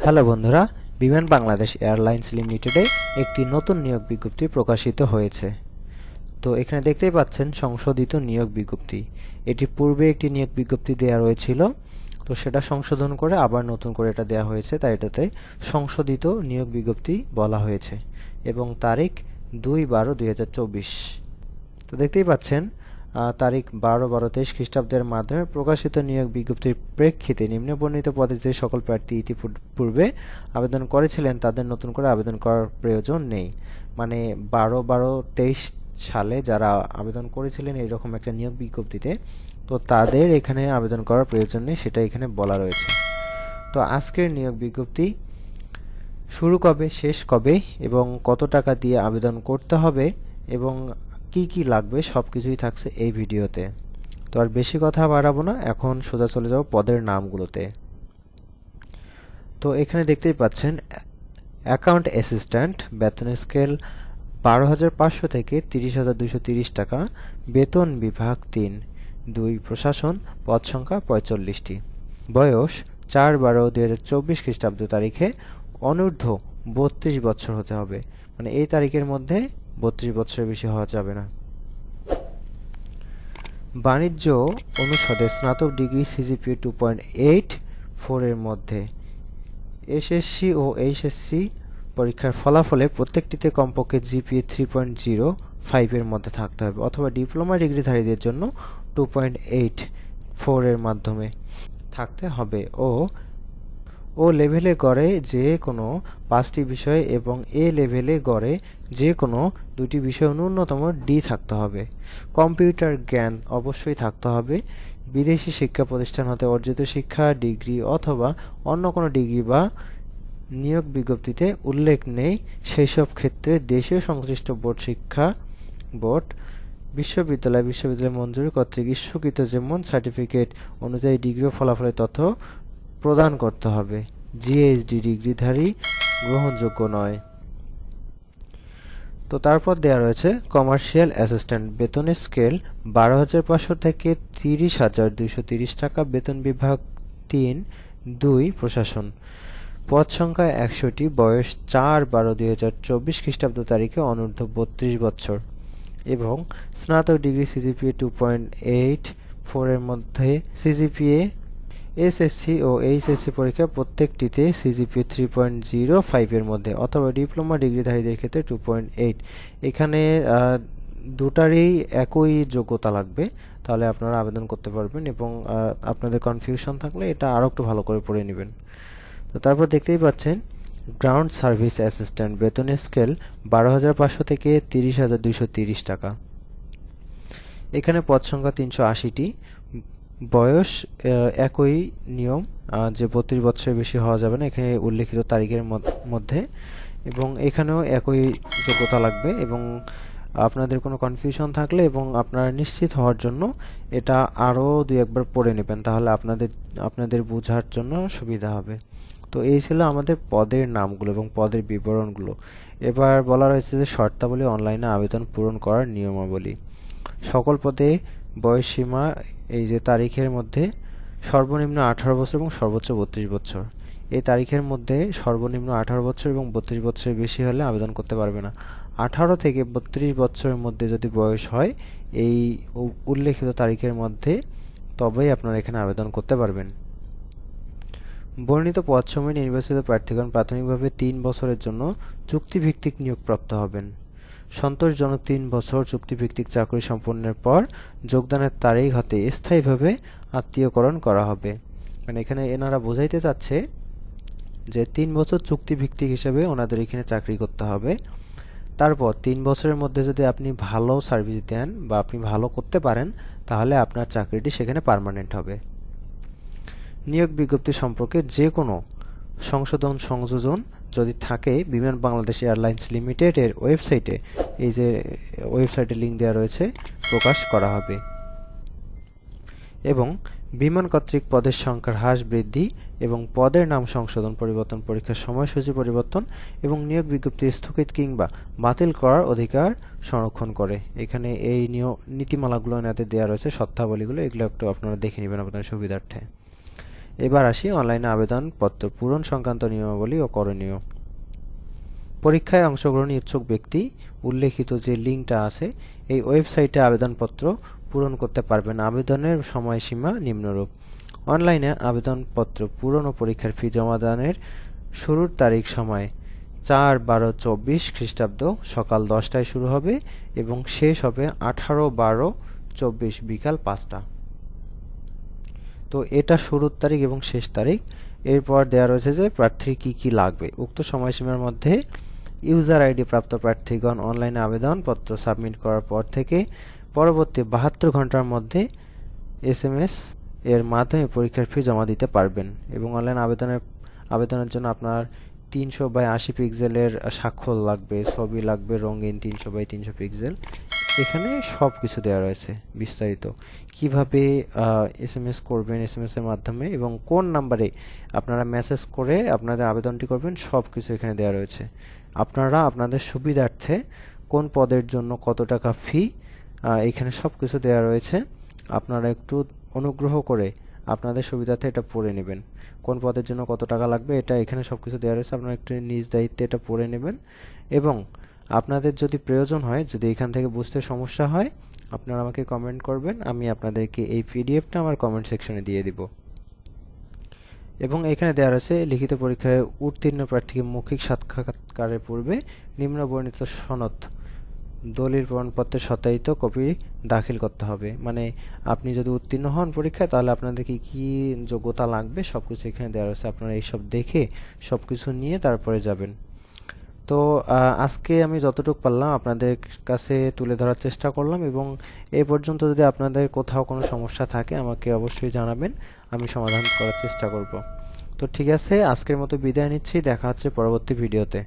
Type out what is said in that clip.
Hello বন্ধুরা, বিমান Bangladesh airlines লিমিটেডে একটি নতুন নিয়োগ বিজ্ঞপ্তি প্রকাশিত হয়েছে। তো এখানে দেখতেই পাচ্ছেন সংশোধিত নিয়োগ বিজ্ঞপ্তি। এটি পূর্বে একটি নিয়োগ বিজ্ঞপ্তি দেওয়া রয়েছিল, তো সেটা সংশোধন করে আবার নতুন করে এটা দেওয়া হয়েছে, তাই এটাতে সংশোধিত নিয়োগ বিজ্ঞপ্তি বলা হয়েছে এবং তারিখ দুই বারো দুই তো দেখতেই পাচ্ছেন তারিখ বারো বারো তেইশ খ্রিস্টাব্দের মাধ্যমে প্রকাশিত নিয়োগ বিজ্ঞপ্তির প্রেক্ষিতে নিম্নবর্ণিত পদে যে সকল প্রার্থী ইতিপূর্বে আবেদন করেছিলেন, তাদের নতুন করে আবেদন করার প্রয়োজন নেই। মানে বারো বারো তেইশ সালে যারা আবেদন করেছিলেন এইরকম একটা নিয়োগ বিজ্ঞপ্তিতে, তো তাদের এখানে আবেদন করার প্রয়োজন নেই, সেটা এখানে বলা রয়েছে। তো আজকের নিয়োগ বিজ্ঞপ্তি শুরু কবে, শেষ কবে এবং কত টাকা দিয়ে আবেদন করতে হবে এবং কি কি লাগবে সব কিছুই থাকছে এই ভিডিওতে। তো আর বেশি কথা বাড়াবো না, এখন সোজা চলে যাব পদের নামগুলোতে। তো এখানে দেখতেই পাচ্ছেন, অ্যাকাউন্ট অ্যাসিস্ট্যান্ট, বেতন স্কেল বারো হাজার পাঁচশো থেকে তিরিশ হাজার দুশো তিরিশ টাকা, বেতন বিভাগ তিন, দুই প্রশাসন, পদ সংখ্যা পঁয়তাল্লিশটি। বয়স চার বারো দুই হাজার চব্বিশ খ্রিস্টাব্দ তারিখে অনূর্ধ্ব বত্রিশ বছর হতে হবে। মানে এই তারিখের মধ্যে বত্রিশ বছরের বেশি হওয়া যাবে না। বাণিজ্য অনুষদে স্নাতক degree CGPA two point eight ফোরের মধ্যে এসএসসি ও এইচএসসি পরীক্ষার ফলাফলে প্রত্যেকটিতে কমপক্ষে জিপিএ থ্রি পয়েন্ট জিরো ফাইভের মধ্যে থাকতে হবে অথবা ডিপ্লোমা ডিগ্রিধারীদের জন্য টু পয়েন্ট এইট ফোরের মাধ্যমে থাকতে হবে ও ও লেভেলে গড়ে যে কোনো পাঁচটি বিষয় এবং এ লেভেলে গড়ে যে কোনো দুটি বিষয় ন্যূনতম ডি থাকতে হবে। কম্পিউটার জ্ঞান অবশ্যই থাকতে হবে। বিদেশি শিক্ষা প্রতিষ্ঠান হতে অর্জিত শিক্ষা, ডিগ্রি অথবা অন্য কোনো ডিগ্রি বা নিয়োগ বিজ্ঞপ্তিতে উল্লেখ নেই। সেই সব ক্ষেত্রে দেশীয় সংশ্লিষ্ট বোর্ড শিক্ষা বোর্ড, বিশ্ববিদ্যালয় বিশ্ববিদ্যালয় মঞ্জুরি কর্তৃক ইস্যুকৃত যেমন সার্টিফিকেট অনুযায়ী ডিগ্রি ও ফলাফলের তথ্য প্রদান করতে হবে। জিএইচডি ডিগ্রিধারী গ্রহণযোগ্য নয়। তো তারপর দেওয়া রয়েছে কমার্শিয়াল অ্যাসিস্ট্যান্ট বেতনের স্কেল বারো হাজার পাঁচশো থেকে তিরিশ হাজার দুইশো তিরিশ টাকা, বেতন বিভাগ তিন, দুই, প্রশাসন। পদ সংখ্যা একশোটি, বয়স চার বারো দুই হাজার চব্বিশ খ্রিস্টাব্দ তারিখে অনূর্ধ্ব বত্রিশ বছর। এবং স্নাতক degree CGPA two point eight ফোরের মধ্যে সিজিপিএ এসএসসি ও এইচএসসি পরীক্ষা প্রত্যেকটিতে সিজিপিএ থ্রি পয়েন্ট জিরো ফাইভের মধ্যে অথবা ডিপ্লোমা ডিগ্রিধারীদের ক্ষেত্রে টু পয়েন্ট এইট এখানে দুটারই একই যোগ্যতা লাগবে, তাহলে আপনারা আবেদন করতে পারবেন এবং আপনাদের কনফিউশন থাকলে এটা আরও একটু ভালো করে পড়ে নেবেন। তো তারপর দেখতেই পাচ্ছেন গ্রাউন্ড সার্ভিস অ্যাসিস্ট্যান্ট বেতনের স্কেল বারো হাজার পাঁচশো থেকে তিরিশ হাজার দুইশো তিরিশ টাকা। এখানে পদ সংখ্যা তিনশো আশিটি। বয়স একই নিয়ম যে বত্রিশ বছরের বেশি হওয়া যাবে না, এখানে উল্লেখিত তারিখের মধ্যে। এবং এখানেও একই যোগ্যতা লাগবে এবং আপনাদের কোনো কনফিউশন থাকলে এবং আপনারা নিশ্চিত হওয়ার জন্য এটা আরও দুই একবার পড়ে নেবেন, তাহলে আপনাদের আপনাদের বোঝার জন্য সুবিধা হবে। তো এই ছিল আমাদের পদের নামগুলো এবং পদের বিবরণগুলো। এবার বলা রয়েছে যে শর্তাবলী অনলাইনে আবেদন পূরণ করার নিয়মাবলী। সকল পদে বয়সসীমা এই যে তারিখের মধ্যে সর্বনিম্ন আঠারো বছর এবং সর্বোচ্চ বত্রিশ বছর। এই তারিখের মধ্যে সর্বনিম্ন আঠারো বছর এবং বত্রিশ বছরের বেশি হলে আবেদন করতে পারবে না। আঠারো থেকে বত্রিশ বছরের মধ্যে যদি বয়স হয়, এই উল্লেখিত তারিখের মধ্যে তবেই আপনারা এখানে আবেদন করতে পারবেন। বর্ণিত পথ পদসমূহে নির্বাচিত প্রার্থীগণ প্রাথমিকভাবে তিন বছরের জন্য চুক্তিভিত্তিক নিয়োগপ্রাপ্ত হবেন। সন্তোষজনক তিন বছর চুক্তিভিত্তিক চাকরি সম্পন্নের পর যোগদানের তারিখ হতে স্থায়ীভাবে আত্মীয়করণ করা হবে। মানে এখানে এনারা বোঝাইতে চাচ্ছে যে তিন বছর চুক্তিভিত্তিক হিসেবে ওনাদের এখানে চাকরি করতে হবে। তারপর তিন বছরের মধ্যে যদি আপনি ভালো সার্ভিস দেন বা আপনি ভালো করতে পারেন, তাহলে আপনার চাকরিটি সেখানে পার্মানেন্ট হবে। নিয়োগ বিজ্ঞপ্তি সম্পর্কে যে কোনো সংশোধন, সংযোজন যদি থাকে, বিমান বাংলাদেশ এয়ারলাইন্স লিমিটেডের ওয়েবসাইটে এই যে ওয়েবসাইটে লিঙ্ক দেওয়া রয়েছে, প্রকাশ করা হবে। এবং বিমান কর্তৃক পদের সংখ্যার হ্রাস বৃদ্ধি এবং পদের নাম সংশোধন, পরিবর্তন, পরীক্ষার সময়সূচি পরিবর্তন এবং নিয়োগ বিজ্ঞপ্তি স্থগিত কিংবা বাতিল করার অধিকার সংরক্ষণ করে। এখানে এই নিয়, নীতিমালাগুলো এনাদের দেওয়া রয়েছে শর্তাবলীগুলো এগুলো একটু আপনারা দেখে নেবেন আপনাদের সুবিধার্থে। এবার আসি অনলাইনে আবেদনপত্র পূরণ সংক্রান্ত নিয়মাবলী ও করণীয়। পরীক্ষায় অংশগ্রহণ ইচ্ছুক ব্যক্তি উল্লেখিত যে লিঙ্কটা আছে, এই ওয়েবসাইটে আবেদনপত্র পূরণ করতে পারবেন। আবেদনের সময়সীমা নিম্নরূপ। অনলাইনে আবেদনপত্র পূরণ ও পরীক্ষার ফি জমাদানের শুরুর তারিখ সময় চার বারো চব্বিশ খ্রিস্টাব্দ সকাল দশটায় শুরু হবে এবং শেষ হবে আঠারো বারো চব্বিশ বিকাল পাঁচটা। তো এটা শুরুর তারিখ এবং শেষ তারিখ। এরপর দেওয়া রয়েছে যে প্রার্থীর কি কি লাগবে। উক্ত সময়সীমার মধ্যে ইউজার আইডি প্রাপ্ত প্রার্থীগণ অনলাইনে আবেদনপত্র সাবমিট করার পর থেকে পরবর্তী বাহাত্তর ঘণ্টার মধ্যে এসএমএস এর মাধ্যমে পরীক্ষার ফি জমা দিতে পারবেন এবং অনলাইন আবেদনের আবেদনের জন্য আপনার তিনশো বাই আশি পিক্সেলের স্বাক্ষর লাগবে, ছবি লাগবে, রঙিন তিনশো বাই তিনশো পিক্সেল। এখানে সব কিছু দেওয়া রয়েছে, বিস্তারিত। কীভাবে এস এম এস করবেন এস এম এস এর মাধ্যমে এবং কোন নাম্বারে আপনারা মেসেজ করে আপনাদের আবেদনটি করবেন সব কিছু এখানে দেওয়া রয়েছে। আপনারা আপনাদের সুবিধার্থে কোন পদের জন্য কত টাকা ফি এখানে সব কিছু দেওয়া রয়েছে। আপনারা একটু অনুগ্রহ করে আপনাদের সুবিধার্থে এটা পড়ে নেবেন। কোন পদের জন্য কত টাকা লাগবে, এটা এখানে সব কিছু দেওয়া রয়েছে। আপনারা একটু নিজ দায়িত্বে এটা পড়ে নেবেন এবং আপনাদের যদি প্রয়োজন হয়, যদি এখান থেকে বুঝতে সমস্যা হয়, আপনারা আমাকে কমেন্ট করবেন, আমি আপনাদেরকে এই পিডিএফটা আমার কমেন্ট সেকশনে দিয়ে দিব। এবং এখানে দেওয়া আছে, লিখিত পরীক্ষায় উত্তীর্ণ প্রার্থীকে মৌখিক সাক্ষাৎকারের পূর্বে নিম্ন বর্ণিত সনদ, দলিল প্রমাণপত্রের সত্যায়িত কপি দাখিল করতে হবে। মানে আপনি যদি উত্তীর্ণ হন পরীক্ষায়, তাহলে আপনাদের কি কী যোগ্যতা লাগবে? সব কিছু এখানে দেওয়া আছে। আপনারা এইসব দেখে সব কিছু নিয়ে তারপরে যাবেন। তো আজকে আমি যতটুকু পারলাম আপনাদের কাছে তুলে ধরার চেষ্টা করলাম এবং এ পর্যন্ত যদি আপনাদের কোথাও কোনো সমস্যা থাকে আমাকে অবশ্যই জানাবেন, আমি সমাধান করার চেষ্টা করব। তো ঠিক আছে, আজকের মতো বিদায় নিচ্ছি, দেখা হচ্ছে পরবর্তী ভিডিওতে।